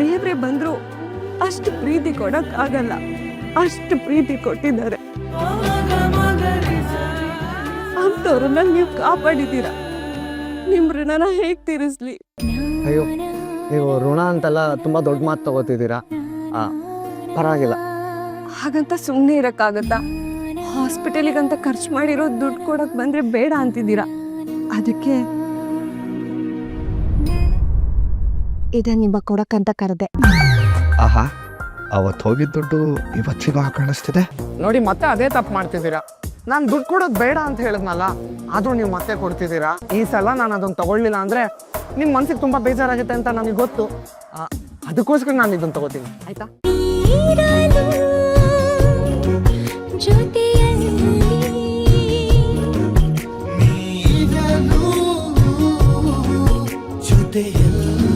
ದೇವ್ರೆ ಬಂದ್ರು ಅಷ್ಟು ಪ್ರೀತಿ ಕೊಡಕ್ ಆಗಲ್ಲ. ಅಷ್ಟು ಪ್ರೀತಿ ಕೊಟ್ಟಿದ್ದಾರೆ. ಅಂಥವ್ರನ್ನ ನೀವು ಕಾಪಾಡಿದ್ದೀರ. ನಿಮ್ ಋಣನ ಹೇಗ್ ತೀರಿಸ್ಲಿ? ಅಯ್ಯೋ ನೀವು ಋಣ ಅಂತೆಲ್ಲ ತುಂಬಾ ದೊಡ್ಡ ಮಾತು ತಗೋತಿದ್ದೀರಾ? ಪರವಾಗಿಲ್ಲ. ಹಾಗಂತ ಸುಮ್ಮನೆ ಇರಕ್ಕಾಗತ್ತಾ? ಹಾಸ್ಪಿಟಲಿಗಂತ ಖರ್ಚು ಮಾಡಿರೋ ದುಡ್ಡು ಕೊಡಕ್ ಬಂದ್ರೆ ಬೇಡ ಅಂತಿದ್ದೀರಾ? ಅದಕ್ಕೆ ಇದ ನಿಮ್ಮ ಕೊಡಕ್ಕಂತ ಕರೆದೆ. ಆಹಾ ಅವತ್ತು ಹೋಗಿದ್ದ ದುಡ್ಡು ಇವತ್ತಿಗೂ ಕಾಣಿಸ್ತಿದೆ? ನೋಡಿ ಮತ್ತೆ ಅದೇ ತಪ್ಪು ಮಾಡ್ತಿದ್ದೀರಾ? ನಾನು ದುಡ್ಡು ಕೊಡೋದು ಬೇಡ ಅಂತ ಹೇಳಿದ್ನಲ್ಲ ಆದ್ರೂ ನೀವು ಮತ್ತೆ ಕೊಡ್ತಿದ್ದೀರಾ? ಈ ಸಲ ನಾನು ಅದನ್ನು ತಗೊಳ್ಳಿಲ್ಲ ಅಂದ್ರೆ ನಿಮ್ಮ ಮನ್ಸಿಗೆ ತುಂಬ ಬೇಜಾರಾಗುತ್ತೆ ಅಂತ ನನಗೆ ಗೊತ್ತು. ಆ, ಅದಕ್ಕೋಸ್ಕರ ನಾನು ಇದನ್ನು ತಗೋತೀನಿ. ಆಯ್ತಾ? ಜೊತೆಯಲ್ಲಿ